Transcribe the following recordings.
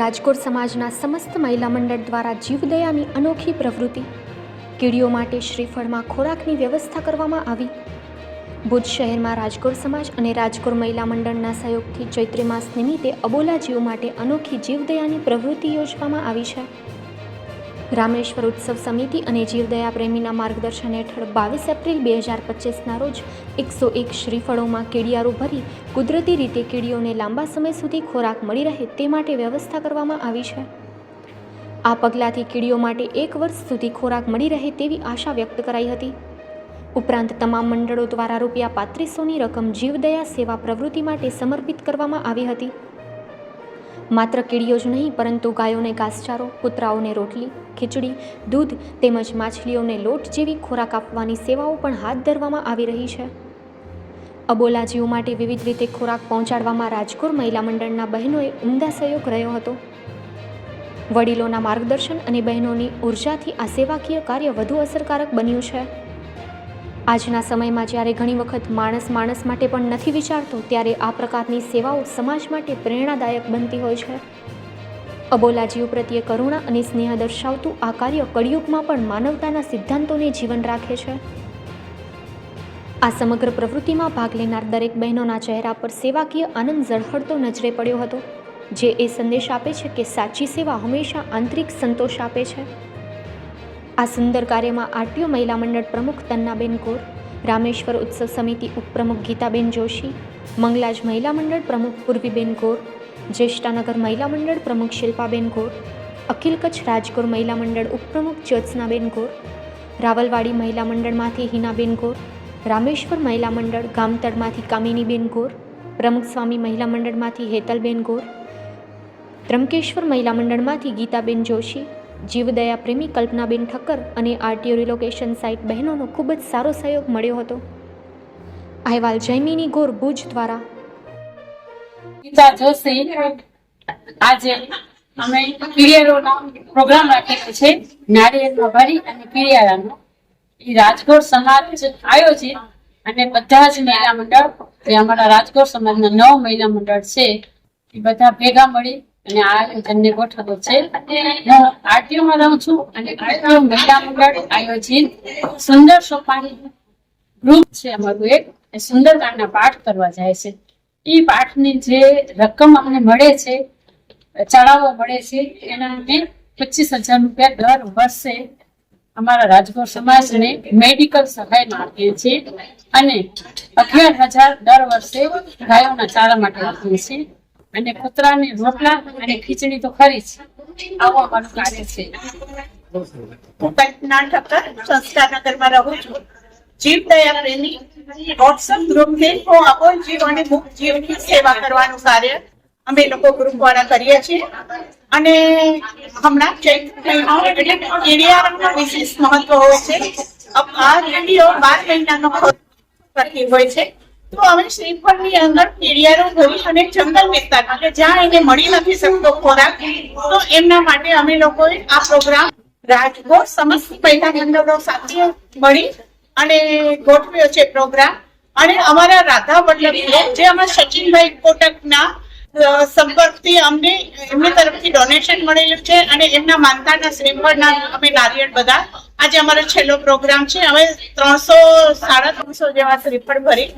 રાજકોટ સમાજના સમસ્ત મહિલા મંડળ દ્વારા જીવદયાની અનોખી પ્રવૃત્તિ. કીડીઓ માટે શ્રીફળમાં ખોરાકની વ્યવસ્થા કરવામાં આવી. ભુજ શહેરમાં રાજકોટ સમાજ અને રાજકોટ મહિલા મંડળના સહયોગથી ચૈત્રી માસ નિમિત્તે અબોલા જીવ માટે અનોખી જીવદયાની પ્રવૃત્તિ યોજવામાં આવી છે. રામેશ્વર ઉત્સવ સમિતિ અને જીવદયા પ્રેમીના માર્ગદર્શન હેઠળ બાવીસ એપ્રિલ બે હજાર પચીસના રોજ એકસો એક શ્રીફળોમાં કેડિયારો ભરી કુદરતી રીતે કીડીઓને લાંબા સમય સુધી ખોરાક મળી રહે તે માટે વ્યવસ્થા કરવામાં આવી છે. આ પગલાંથી કીડીઓ માટે એક વર્ષ સુધી ખોરાક મળી રહે તેવી આશા વ્યક્ત કરાઈ હતી. ઉપરાંત તમામ મંડળો દ્વારા રૂપિયા પાંત્રીસોની રકમ જીવદયા સેવા પ્રવૃત્તિ માટે સમર્પિત કરવામાં આવી હતી. માત્ર કીડીઓ જ નહીં, પરંતુ ગાયોને ઘાસચારો, કૂતરાઓને રોટલી, ખીચડી, દૂધ તેમજ માછલીઓને લોટ જેવી ખોરાક આપવાની સેવાઓ પણ હાથ ધરવામાં આવી રહી છે. અબોલા જીવ માટે વિવિધ રીતે ખોરાક પહોંચાડવામાં રાજકોટ મહિલા મંડળના બહેનોએ ઉમદા સહયોગ રહ્યો હતો. વડીલોના માર્ગદર્શન અને બહેનોની ઉર્જાથી આ સેવાકીય કાર્ય વધુ અસરકારક બન્યું છે. આજના સમયમાં જ્યારે ઘણી વખત માણસ માણસ માટે પણ નથી વિચારતો, ત્યારે આ પ્રકારની સેવાઓ સમાજ માટે પ્રેરણાદાયક બનતી હોય છે. અબોલા જીવ પ્રત્યે કરુણા અને સ્નેહ દર્શાવતું આ કાર્ય કળિયુગમાં પણ માનવતાના સિદ્ધાંતોને જીવન રાખે છે. આ સમગ્ર પ્રવૃત્તિમાં ભાગ લેનાર દરેક બહેનોના ચહેરા પર સેવાકીય આનંદ ઝળહળતો નજરે પડ્યો હતો, જે એ સંદેશ આપે છે કે સાચી સેવા હંમેશા આંતરિક સંતોષ આપે છે. આ સુંદર કાર્યમાં આરટીઓ મહિલા મંડળ પ્રમુખ તન્નાબેન કોર, રામેશ્વર ઉત્સવ સમિતિ ઉપપ્રમુખ ગીતાબેન જોશી, મંગલાજ મહિલા મંડળ પ્રમુખ પૂર્વીબેન કોર, જ્યેષ્ઠાનગર મહિલા મંડળ પ્રમુખ શિલ્પાબેન કોર, અખિલ કચ્છ રાજકોર મહિલા મંડળ ઉપપ્રમુખ જ્યોત્સનાબેન કોર, રાવલવાડી મહિલા મંડળમાંથી હિનાબેન કોર, રામેશ્વર મહિલા મંડળ ગામતળમાંથી કામિનીબેન કોર, પ્રમુખ સ્વામી મહિલા મંડળમાંથી હેતલબેન કોર, ત્રંકેશ્વર મહિલા મંડળમાંથી ગીતાબેન જોશી જીવદયા પ્રેમી કલ્પનાબેન ઠક્કર અને આરટીઓ રિલોકેશન સાઇટ બહેનોનો ખૂબ જ સારો સહયોગ મળ્યો હતો. અહેવાલ જયમિની ગોર ભુજ દ્વારા. આજે અમે પીરિયડોનો પ્રોગ્રામ રાખેલો છે. નારિયેળમાં ભરી અને પીરિયાળાનો એ રાજકોટ સમાજ આયોજિત અને બધા જ મહિલા મંડળ જે અમારા રાજકોટ સમાજના નવ મહિલા મંડળ છે, એ બધા ભેગા મળી અને આ આયોજનને ગોઠવો છે. આરટીઓમાં રહું છું અને મહિલા મંડળ આયોજિત સુંદર સોપાની ગ્રુપ છે અમારું એક. એ સુંદરકાંડના પાઠ કરવા જાય છે. એ પાઠની જે રકમ અમને મળે છે, ચડાવવા મળે છે, એના અમે પચીસ હજાર રૂપિયા દર વર્ષે અમારા રાજકોટ સમાજને મેડિકલ સહાય આપીએ છીએ. અને અગિયાર હજાર દર વર્ષે ગાયોના ચારા માટે આપીએ છીએ. અને કૂતરાને રોટલા અને ખીચડી તો ખરી જ. આવું અમારું કાર્ય છે. હું કલ્પના ઠક્કર સંસ્કારનગરમાં રહું છું. જીવ દયા પ્રેમી વોટ્સઅપ ગ્રુપથી હું અબોલ જીવ અને મુક્ત જીવની સેવા કરવાનું કાર્ય અમે લોકો ગ્રુપ દ્વારા કરીએ છીએ. અને હમણાં ચૈત્ર મહિનો એટલે કીડિયારંગનું વિશેષ મહત્વ હોય છે. આ રેડિયો બાર મહિનાનો કરતી હોય છે. તો અમે શ્રીફળની અંદર કીડિયારો ભવિષ્ય અને જંગલ વિસ્તાર એટલે જ્યાં એને મળી નથી શકતો ખોરાક. તો એમના માટે અમે લોકોએ આ પ્રોગ્રામ રાજકોટ સમસ્ત મહિલા મંડળો સાથે મળી અને ગોઠવ્યો છે પ્રોગ્રામ. અને અમારા રાધા વલ્લભ જે અમારા સચિનભાઈ કોટકના સંપર્ક સંપર્કથી અમને, એમની તરફથી ડોનેશન મળેલું છે અને એમના માનતાના શ્રીફળના અમે નારિયેળ બધા. આજે અમારો છેલ્લો પ્રોગ્રામ છે. હવે ત્રણસો, સાડા ત્રણસો જેવા શ્રીફળ ભરી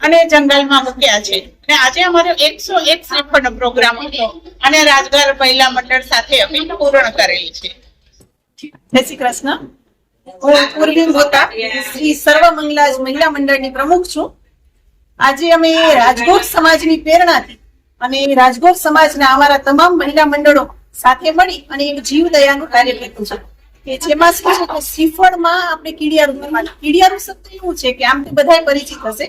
અને જંગલમાં મૂક્યા છે. અને આજે અમારો એકસો એક શ્રીફળનો પ્રોગ્રામ હતો. અને રાજગર મહિલા મંડળ સાથે અમે પૂર્ણ કરેલી છે. જય શ્રી કૃષ્ણ. હું પૂર્વી ગોતા શ્રી સર્વ મંગલાજ મહિલા મંડળની પ્રમુખ છું. આજે અમે રાજકોટ સમાજની પ્રેરણાથી અને રાજકોટ સમાજના અમારા તમામ મહિલા મંડળો સાથે મળી અને એક જીવ દયાનું કાર્ય કર્યું છે. કે જેમાં શું છે કે શ્રીફળમાં આપણે કીડિયારું કીડિયારું શબ્દ એવું છે કે આમ તો બધાય પરિચિત હશે.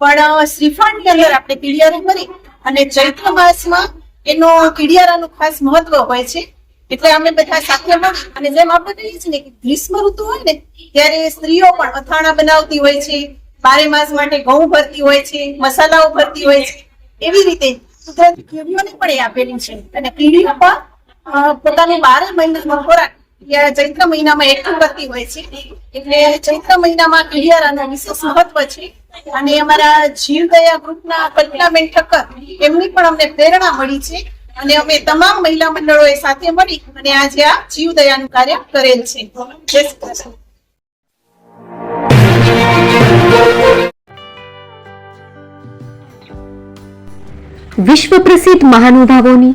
પણ શ્રીફળની અંદર આપણે કીડિયારું કરી અને ચૈત્ર માસમાં એનો કીડિયારાનું ખાસ મહત્વ હોય છે. એટલે અમે બધા સાથે અને જેમ આપણે કહીએ છીએ કે ગ્રીષ્મ ઋતુ હોય ને, ત્યારે સ્ત્રીઓ પણ અથાણા બનાવતી હોય છે, બારે માસ માટે ઘઉં ભરતી હોય છે, મસાલાઓ ભરતી હોય છે. એવી રીતે કુદરતી કીડીઓને પણ એ આપેલી છે. અને કીડીઓ પણ પોતાની બારે મહિનામાં ખોરાક ચૈત્ર મહિનામાં એકઠું કરતી હોય છે. એટલે ચૈત્ર મહિનામાં કીડિયારાનું વિશેષ મહત્વ છે. અને અમારા જીવદયા ગ્રુપના કલ્પનાબેન ઠક્કર, એમની પણ અમને પ્રેરણા મળી છે. અને અમે તમામ મહિલા મંડળોએ સાથે મળી અને આજે આ જીવદયાનું કાર્ય કરેલ છે. વિશ્વ પ્રસિદ્ધ મહાનુભાવોની